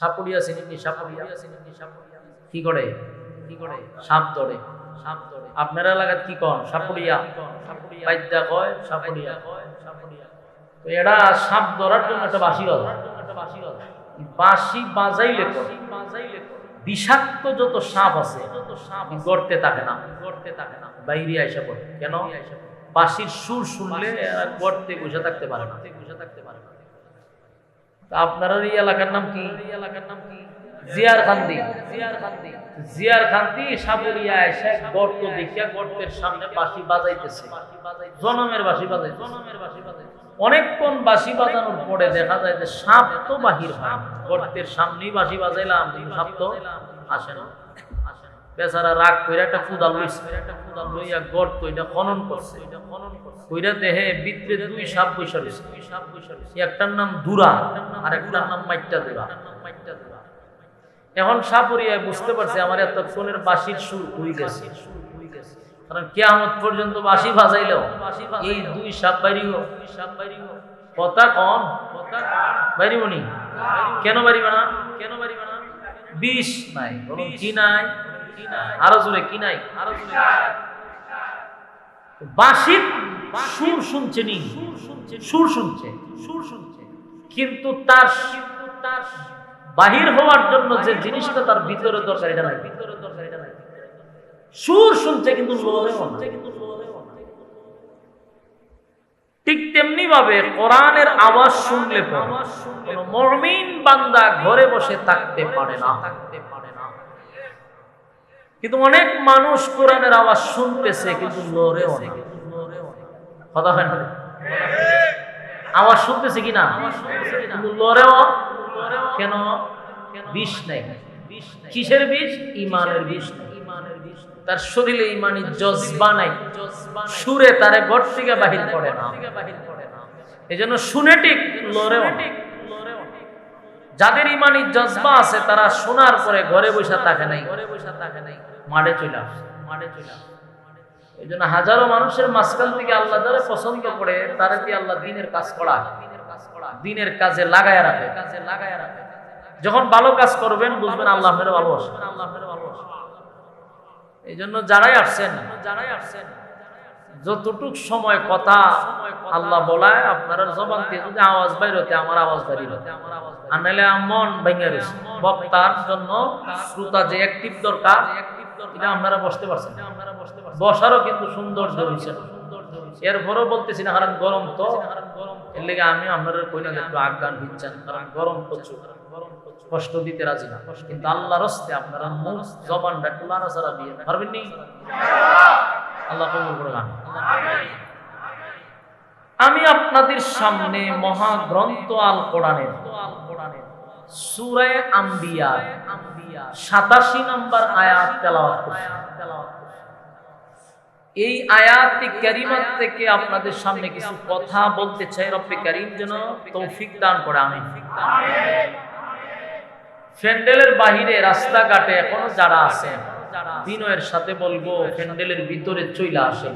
সাপুরিয়া চিনি সাপুরিয়া কি করে? কি করে সাপ ধরে। সাপ ধরে আপনার এলাকার কি কন? সাপুরিয়া পাইদা কয় সাপুরিয়া তো এরা সাপ ধরার জন্য একটা বাসি গল বাসি বাজাইলে পরে বিষাক্ত যত সাপ আছে গড়তে থাকে না গড়তে থাকে না। বাইরে আইসা পড়ে। কেন? বাসির সুর শুনলে গড়তে বসে থাকতে পারে না। বসে থাকতে পারে না। আপনার এই এলাকার নাম কি? এলাকার নাম কি জিয়ার জিয়ার জিয়ার খান্তি এসে গর্ত দেখিয়া গর্তের সামনে বাজাইতেছে। জনমের বাঁশি বাজাই জনমের বাঁশি বাজাই অনেকক্ষণ বাঁশি বাজানোর পরে দেখা যায় যে সাপ তো বাহির হয় গর্তের সামনেই বাঁশি বাজাইলাম সাপ তো আসে না। বেচারা রাগ করে একটা কুদাল লইছে। একটা কুদাল লইয়া গর্ত এটা খনন করছে। এটা খনন করছে কইরা দেহে ভিতরে দুই সাপ বৈশা রয়েছে দুই সাপ বৈশা রয়েছে একটার নাম দুরা আর একটার নাম মাইট্টা দুরা। মাইট্টা দুরা এখন সাপরিয়ায় বুঝতে পারছে আমার এতক্ষণের বাঁশির সুর হয়ে গেছে। কারণ কেয়ামত পর্যন্ত বাঁশি বাজাইলেও এই দুই সাপ বাইরিও। দুই সাপ বাইরিও কথা কন। কথা বাইরিব নি। কেন বাড়িবে না? কেন বাড়িবে না বিষ নাই। কি নাই। আরও জোরে কি নাই? সুর শুনছে নি। সুর শুনছে। সুর শুনছে কিন্তু তার তার বাহির হওয়ার জন্য যে জিনিসটা তার ভিতরে দরকার, এটা নাই। ভিতরে দরকার এটা নাই সুর শুনছে কিন্তু শুনছে কিন্তু ঠিক তেমনি ভাবে কোরআনের আওয়াজ শুনলে পরে মরমিন বান্দা ঘরে বসে থাকতে পারে না। থাকতে পারে কিন্তু অনেক মানুষ কোরআনের আওয়াজ শুনতেছে, কিন্তু লড়ে অনেক কথা হয় না? আওয়াজ শুনতেছে কিনা কিন্তু লড়েও কেন? বিষ নেই। কিসের বিষ? ইমানের বিষ তার শরীরে ইমানি জজবা নাই। সুরে তারে ঘর থেকে বাহির করে না। এই জন্য শুনে ঠিক লড়ে অনেক যাদের ইমানি জজবা আছে, তারা শোনার পরে ঘরে বসে থাকে নাই ঘরে বসে থাকে নাই। মাঠে চলে আসছে, মাঠে চলে আসছে। এই জন্য হাজারো মানুষের মাঝখান থেকে আল্লাহ যারা পছন্দ করে, তারা দিয়ে আল্লাহ দিনের কাজ করা দিনের কাজে লাগায় রাখে। কাজে লাগায় রাখে যখন ভালো কাজ করবেন, বুঝবেন আল্লাহ মেরে ভালোবাসেন আল্লাহ মেরে ভালোবাসেন এই জন্য যারাই আসছেন যারাই আসছেন যতটুক সময় কথা আল্লাহ বলায়, আপনার জবান দিয়ে যদি আওয়াজ বাইর হতে, আমার আওয়াজ আওয়াজ আর নাহলে মন ভেঙে রয়েছে। বক্তার জন্য শ্রোতা যে অ্যাক্টিভ দরকার, এটা আপনারা বসতে পারছেন। বসারও কিন্তু সৌন্দর্য হয়েছে এরপরেও বলতেছি না কারণ গরম তো। এর লেগে আমি আপনারা কই না একটু আজ্ঞান দিচ্ছেন, কারণ গরম প্রচুর। কষ্ট দিতে রাজি না। কিন্তু আল্লাহর হস্তে আপনারা জবানটা একটু লাড়াচাড়া দিয়ে পারবেন নি? আল্লাহ কবুল করে গান আমি আপনাদের সামনে মহাগ্রন্থ আল কোরআনের সুরায় আম্বিয়া সাতাশি নম্বর আয়াত তেলাওয়াত করছি। এই আয়াতি ক্যারিমাত থেকে আপনাদের সামনে কিছু কথা বলতে চাই, রব্বে কারিম যেন তৌফিক দান করে আমি ফ্যান্ডেলের বাহিরে রাস্তাঘাটে এখনও যারা আছেন বিনয়ের সাথে বলব ফ্যান্ডেলের ভিতরে চইলা আসে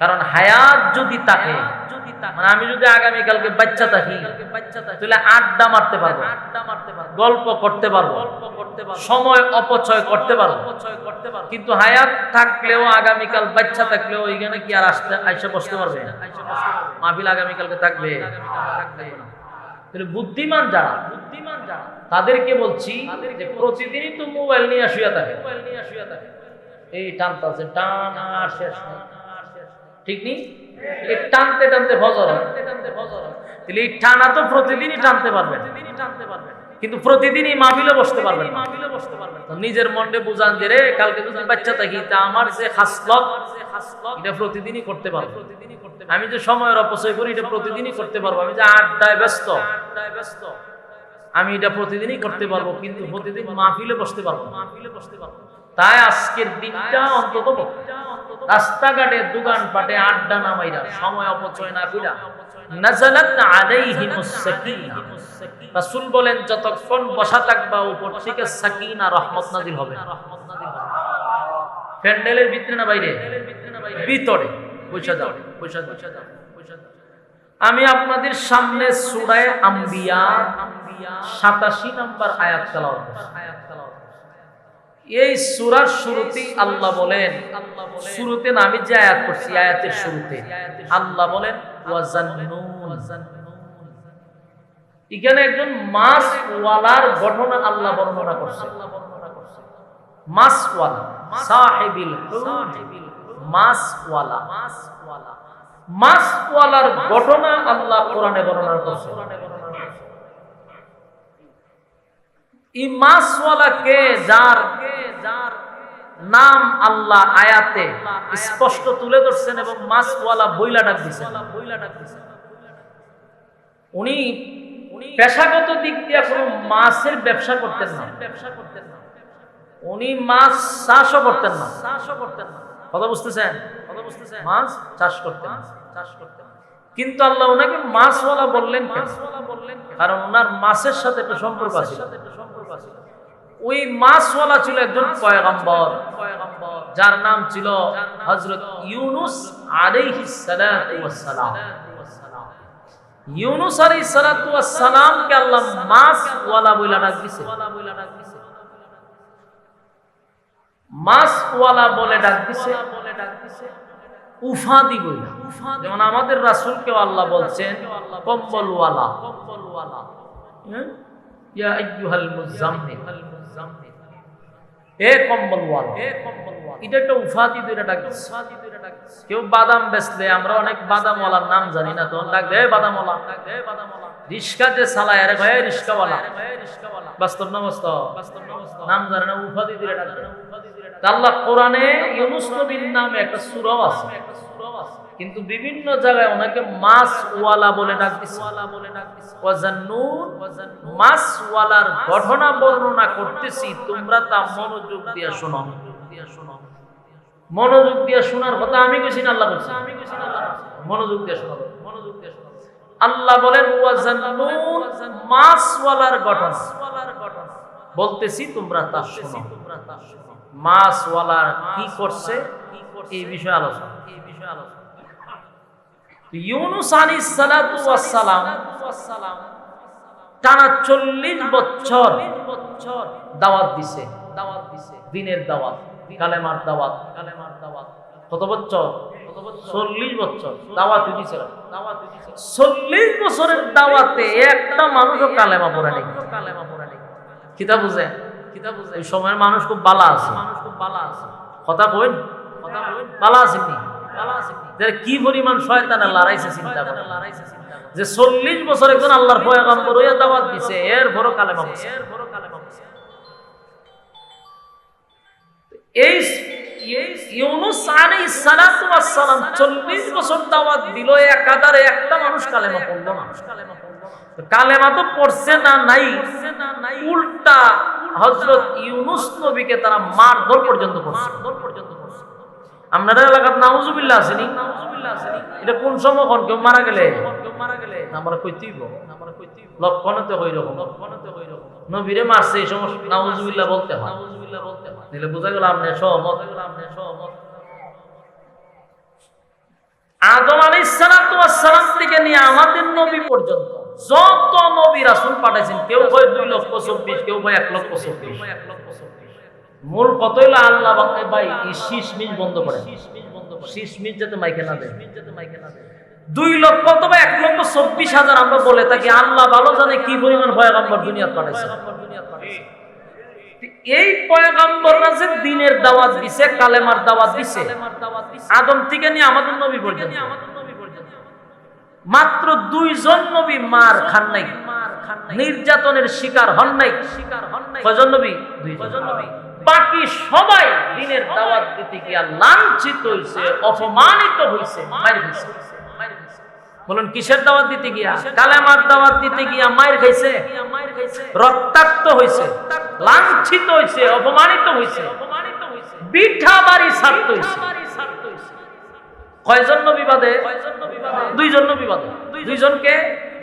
কারণ হায়াত যদি থাকে মানে আমি যদি আগামীকালকে বাচ্চা থাকি তাহলে আড্ডা মারতে পারব। আড্ডা মারতে পারব। গল্প করতে পারব। গল্প করতে পারব। সময় অপচয় করতে পারব। অপচয় করতে পারব। কিন্তু হায়াত থাকলেও আগামীকাল বাচ্চা থাকলেও ওইখানে কি আর আসতে আইসা বসতে পারবে? মাহফিল আগামীকালকে থাকবে। তাহলে বুদ্ধিমান যারা বুদ্ধিমান যারা তাদেরকে বলছি যে প্রতিদিনই তো মোবাইল নিয়ে শুয়ে থাকে। মোবাইল নিয়ে শুয়ে থাকে। এই টানতেছে টান আর শেষ নেই। ঠিক নেই? এই টানতে টানতে ফজর ভজর তাহলে এই টানা তো প্রতিদিনই টানতে পারবেন টানতে পারবেন কিন্তু প্রতিদিনই মাহফিলে বসতে পারবেন মাহফিলে বসতে পারবেন না। নিজের মনে বুঝান যে রে কালকে যদি বাচ্চা থাকি তা আমার যে হাসলত এটা প্রতিদিনই করতে পারব। প্রতিদিনই করতে আমি যে সময়ের অপচয় করি এটা প্রতিদিনই করতে পারব। আমি যে আড্ডায় ব্যস্ত আড্ডায় ব্যস্ত আমি এটা প্রতিদিনই করতে পারব। কিন্তু প্রতিদিন মাহফিলে বসতে পারব মাহফিলে বসতে পারব তাই আজকের দিনটা অন্তত রাস্তাঘাটে দোকান পাটে আড্ডা নামাইরা সময় অপচয় না কইরা আমি আপনাদের সামনে সুরায় আম্বিয়া সাতাশি নাম্বার আয়াত করছি। এই সূরার শুরুতেই আল্লাহ বলেন, শুরুতে আমি যে আয়াত করছি আয়াতের শুরুতে। আল্লাহ বলেন এখানে একজন মাছ ওয়ালার ঘটনা আল্লাহ বর্ণনা করছে। মাছ ওয়ালা সাহেবিল মাছ ওয়ালা মাছ ওয়ালার ঘটনা আল্লাহ কোরআনে বর্ণনা করছে। এই যার যার নাম আল্লাহ আয়াতে স্পষ্ট তুলে ধরছেন এবং বইলা ডাক উনি পেশাগত দিক দিয়ে কোনো মাছের ব্যবসা করতেন না। ব্যবসা করতেন না উনি মাছ চাষও করতেন না। চাষও করতেন না কথা বুঝতেছেন? কথা বুঝতেছেন মাছ চাষ করতেন চাষ করতেন কিন্তু আল্লাহ ওনাকে মাছওয়ালা বললেন মাছওয়ালা বললেন কারণ ওনার মাছের সাথে একটা সম্পর্ক আছে। ওই মাছওয়ালা ছিল একজন পয়গম্বর, যার নাম ছিল হযরত ইউনুস সালাম ইউনুস আলাইহিস সালাতু ওয়াস সালামকে আল্লাহ মাছওয়ালা বইলা ডাক দিছে মাছওয়ালা বলে ডাক দিছে উফাদি বইলা যেমন আমাদের রাসূলকে আল্লাহ বলছেন, কম্বলওয়ালা। কম্বলওয়ালা ইয়া আইয়ুহাল মুজাম্মিল এ কম্বলওয়ালা এ কম্বলওয়ালা এটা একটা উফাদি দুইটা ডাক উফাদি দুইটা ডাক কেউ বাদাম বেচলে আমরা অনেক বাদামওয়ালার নাম জানি না তখন ডাক দে বাদামওয়ালা ডাক দে বাদামওয়ালা। রিস্কা যে চালায় আরে ভাই রিস্কাওয়ালা। বাস্তব না বাস্তব? বাস্তব না বাস্তব নাম জানে না উফাদি দুইটা ডাক আল্লাহ কোরআনে ইউনুস নবীর নামে একটা সূরাও আছে। কিন্তু বিভিন্ন জায়গায় ওনাকে মাছ ওয়ালা বলে ডাক ওয়ালা বলে ডাক দিছে ওয়াজান্নুন। মাছ ওয়ালার ঘটনা বর্ণনা করতেছি তোমরা তা মনোযোগ দিয়ে শোনো। মনোযোগ দিয়ে শোনার কথা আমি কইছি না আল্লাহ বলছি আমি কইছি না মনোযোগ দিয়ে শোনো। মনোযোগ দিয়ে শোনো। আল্লাহ বলেন ওয়াজান্নুন মাছ ওয়ালার ঘটনা বলতেছি তোমরা তা শোনো। তোমরা তা শোনো। মাছ কি করছে? এই বিষয়ে আলোচনা। এই বিষয়ে আলোচনা। সালাম টানা 40 বছর দাওয়াত দিছে। দাওয়াত দিছে দিনের দাওয়াত, কালেমার দাওয়াত। কালেমার দাওয়াত কত বছর? চল্লিশ বছর দাওয়াত দিছে। চল্লিশ বছরের দাওয়াতে একটা কালেমা কিতা বুঝে কিতা বুঝে? এই সময়ের মানুষ খুব বালা আছে। মানুষ খুব বালা আছে কথা কইন কথা বালা আসেনি আসেনি কি? পরিমাণ শয়তানে লড়াইছে চিন্তা করে। যে চল্লিশ বছর একজন আল্লাহর পয়গাম্বর হইয়া দাওয়াত দিছে এর বড় কালেমা এর বড় কালেমা এই ইউনুস আলাইহিস সালাতু ওয়াস সালাম 40 বছর দাওয়াত দিল একাধারে একটা মানুষ কালেমা পড়ল না। কালেমা তো পড়ছে না নাই। উল্টা হযরত ইউনুস নবীকে তারা মারধর পর্যন্ত করছে। মারধর পর্যন্ত আপনাদের এলাকার নাউজুবিল্লাহ আসেনি? এটা কোন সময় কোন কেউ মারা গেলে? আমরা কইতেইব আমরা কইতেইব লক্ষণতে হই রকম। নবীরে মারছে এই সময় নাউজুবিল্লাহ বলতে হয়। হয় তাহলে বোঝা গেল আপনি সহমত। আদম ওয়াস সালাম থেকে নিয়ে আমাদের নবী পর্যন্ত যত নবী রাসূল পাঠাইছেন, কেউ হয় দুই লক্ষ 24 কেউ কয় 1 লক্ষ 24 1 লক্ষ 24 মূল কত হইল আল্লাহ ভাই এই শীষ মিজ বন্ধ করে শীষ মিজ যাতে মাইকে না দেয়। যাতে মাইকে না দেয় দুই লক্ষ অথবা এক লক্ষ চব্বিশ হাজার আমরা বলে থাকি, আল্লাহ ভালো জানে কি পরিমাণ পয়গাম্বর দুনিয়াত পাঠাইছে। এই পয়গাম্বররা যে দিনের দাওয়াত দিছে, কালেমার দাওয়াত দিছে, আদম থেকে নিয়ে আমাদের নবী পর্যন্ত। মাত্র দুইজন নবী মার খান নাই, নির্যাতনের শিকার হন নাই। শিকার হন নাই কজন নবী? দুইজন। নবী বাকি সবাই দিনের দাওয়াত দিতে গিয়া লাঞ্ছিত হইছে, অপমানিত হইছে বলুন, কিসের দাওয়াত দিতে গিয়া? কালেমার দাওয়াত দিতে গিয়া মায়ের খাইছে? রক্তাক্ত হইছে, লাঞ্ছিত হইছে, অপমানিত হইছে। বিঠা বাড়ি ছাড়তে হইছে। কয়জন বিবাদে দুইজন বিবাদে দুইজনকে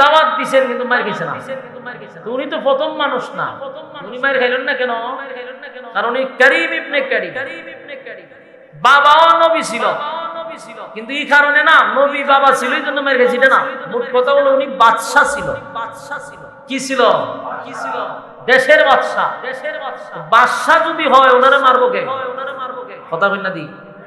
দাওয়াত দিছেন কিন্তু মায়ের খাইছে না। উনি তো প্রথম মানুষ না। উনি মায়ের খাইলেন না কেন? কারণ উনি করিম ইবনে করিম। নবী ছিল। কিন্তু এই কারণে না, নবী বাবা ছিল, এই জন্য মেরে গেছিল না। মোট কথা হলো উনি বাদশা ছিল। বাদশা ছিল কি ছিল? কি ছিল দেশের বাদশা দেশের বাদশা বাদশা যদি হয়, ওনারে মারবো কে? ওনারে মারবো কে কথা দি।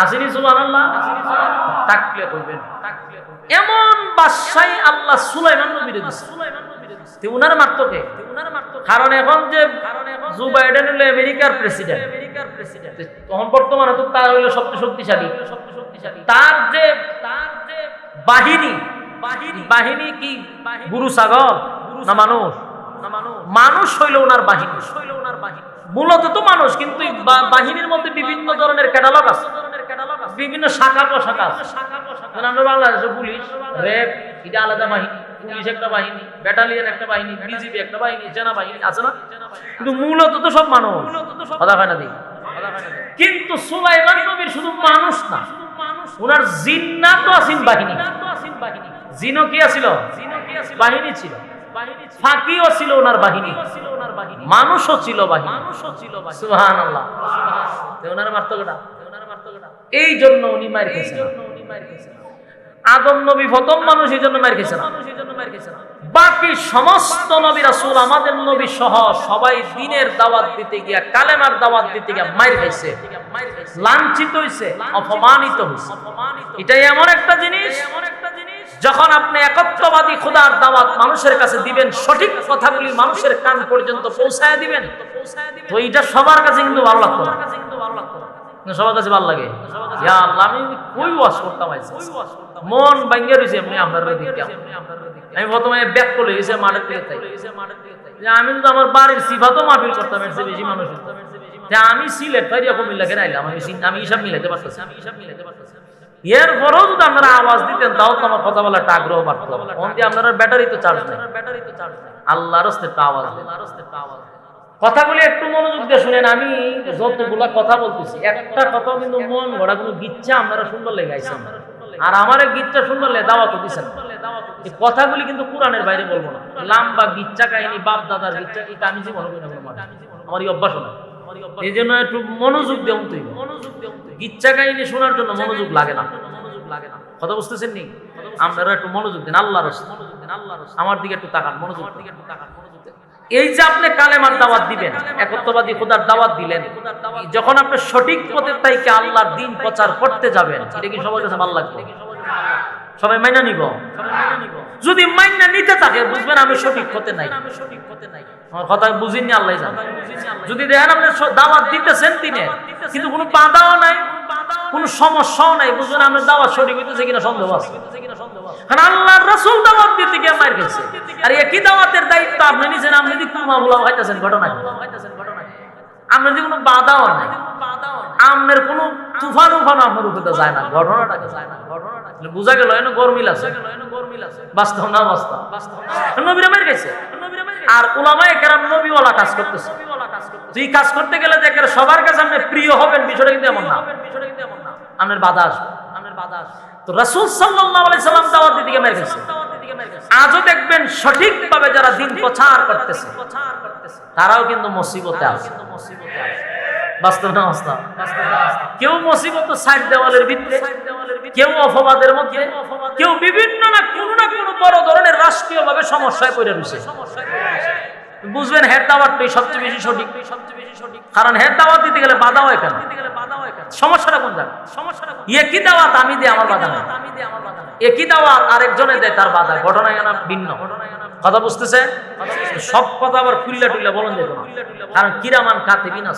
আসিনি সুবহানাল্লাহ? তাকলে কইবেন এমন বাদশাহী আল্লাহ সুলাইমান নবীরে দিছে। তে উনার মারত কে উনার মারত কারণ এখন যে জো বাইডেন হলো আমেরিকার প্রেসিডেন্ট। আমেরিকার প্রেসিডেন্ট তখন বর্তমানে তো তার হলো সবচেয়ে শক্তিশালী। সবচেয়ে শক্তিশালী তার যে তার যে বাহিনী বাহিনী বাহিনী কি? গুরু সাগর না মানুষ? মানুষ? হইল ওনার বাহিনী। মূলত তো মানুষ, কিন্তু বাহিনীর মধ্যে বিভিন্ন ধরনের ক্যাটালগ আছে। বিভিন্ন শাখা প্রশাখা আছে। আমরা বাংলাদেশে পুলিশ র্যাব এটা আলাদা বাহিনী একটা বাহিনী একটা বাহিনী, বিজিবি একটা বাহিনী আছে কিন্তু মূলত তো সব মানুষ। শুধু মানুষ ওনার বাহিনী। বাহিনী ছিল। ফাঁকিও ছিল ওনার বাহিনী। মানুষও ছিল বাহিনী। সুবহান আল্লাহ ওনার মার্তকটা এই জন্য উনি মার খেয়েছেন। আদম নবী প্রথম মানুষ এই জন্য বাকি সমস্ত নবী রাসূল আমাদের নবী সহ সবাই দিনের দাওয়াত দিতে গিয়া কালেমার দাওয়াত দিতে গিয়া মার খাইছে লাঞ্ছিত হইছে অপমানিত হইছে এটাই এমন একটা জিনিস যখন আপনি একত্ববাদী খোদার দাওয়াত মানুষের কাছে দিবেন, সঠিক কথাগুলি মানুষের কান পর্যন্ত পৌঁছায় দিবেন, তো এটা সবার কাছে কিন্তু ভালো লাগতো সবার কাছে ভালো লাগে। আমি কই ওয়াজ করতাম মন ভাঙ্গে রইছে এমনি আপনার আমি প্রথমে ব্যাক করে এসে মাঠের দিকে তাই। আমি তো আমার বাড়ির করতাম, এর বেশি মানুষ। আমি সিলেট ফাইরিয়া কুমিল্লা কেন আইলাম আমি আমি হিসাব মিলাইতে পারতেছি আমি হিসাব মিলাইতে পারতেছি এরপরেও যদি আপনারা আওয়াজ দিতেন, তাও তো আমার কথা বলার আগ্রহ বাড়তো। ফোন দিয়ে আপনারা ব্যাটারি তো চার্জ নেই ব্যাটারি তো চার্জ নেই। আল্লাহর হস্তে আওয়াজ আল্লাহর হস্তে আওয়াজ কথাগুলি একটু মনোযোগ দিয়ে শুনেন, আমি যতগুলা কথা বলতেছি, একটা কথা কিন্তু মন গড়া, কোনো গিচ্ছা আপনারা সুন্দর লেগে আইছেন আর আমার গিচ্ছা সুন্দর লেগে দাওয়াত দিচ্ছেন কথাগুলি কিন্তু কোরআনের বাইরে বলব না। লাম্বা গিচ্ছা কাহিনী বাপ দাদার গিচ্ছা এটা আমি জীবনে। আমার এই অভ্যাস না। এই জন্য একটু মনোযোগ দেওয়া তুই মনোযোগ দেওয়া গিচ্ছা কাহিনী শোনার জন্য মনোযোগ লাগে না। মনোযোগ লাগে না। কথা বুঝতেছেন নি? আপনারা একটু মনোযোগ দেন আল্লাহর মনোযোগ দেন আল্লাহর আমার দিকে একটু তাকান মনোযোগ দিকে একটু তাকান মনোযোগ দেন। এই যে আপনি কালেমার দাওয়াত দিবেন একত্ববাদী খোদার দাওয়াত দিলেন যখন আপনি সঠিক পথে তাইকে আল্লাহর দিন প্রচার করতে যাবেন এটা কি সবার কাছে ভালো লাগবে? সবাই মাইনা নিব। যদি মাইনা নিতে থাকে, বুঝবেন আমি সঠিক পথে নাই। আমার কথা বুঝিনি, আল্লাহ যদি দেখেন আপনি দাওয়াত দিতেছেন তিনি কিন্তু কোনো বাধাও নাই, কোনো সমস্যাও নাই, বুঝবেন আপনার দাওয়াত সঠিক হইতেছে কিনা সন্দেহ আছে। কারণ আল্লাহর রাসূল দাওয়াত দিতে গিয়ে মার গেছে আর একই দাওয়াতের দায়িত্ব? আপনি নিছেন আপনি যদি কুমা বুলা হইতেছেন ঘটনা আপনার যে কোনো বাধাও নাই। আমের কোনো তুফান উফান আপনার উপরে যায় না, ঘটনাটাকে যায় না ঘটনাটা বুঝা গেল, এনে গরমিল আছে। বাস্তব না বাস্তব? নবীরা মেরে গেছে আর উলামায়ে কেরাম নবীওয়ালা কাজ করতেছে। তুই কাজ করতে গেলে যে সবার কাছে আপনি প্রিয় হবেন, বিষয়টা কিন্তু এমন না। আপনার বাধা আসবে আপনার বাধা আসবে। তো রাসূল সাল্লাল্লাহু আলাইহি সাল্লাম দাওয়াত দিতে মেরে গেছে আজও দেখবেন সঠিকভাবে যারা দিন প্রচার করতেছে, তারাও কিন্তু মুসিবতে আছে। বাস্তব কেউ সাইড দেওয়ালের কেউ কেউ বিভিন্ন না কোনো না কোনো বড় ধরনের রাষ্ট্রীয় ভাবে সমস্যায় পড়ে রয়েছে। বুঝবেন হেড দাওয়াতটাই সবচেয়ে বেশি সঠিক সবচেয়ে বেশি সঠিক। কারণ হেড দাওয়াত দিতে গেলে বাধা হয় কেন সমস্যাটা কোন জায়গা সমস্যাটা একই দাওয়াত? আমি দিই, আমার বাধা নাই। একই দাওয়াত? আরেকজনে দেয়, তার বাধা ঘটনা না ভিন্ন। কথা বুঝতেছে? সব কথা আবার ফুল্লা টুল্লা বলেন যেত কারণ কিরামান কাতে বিনা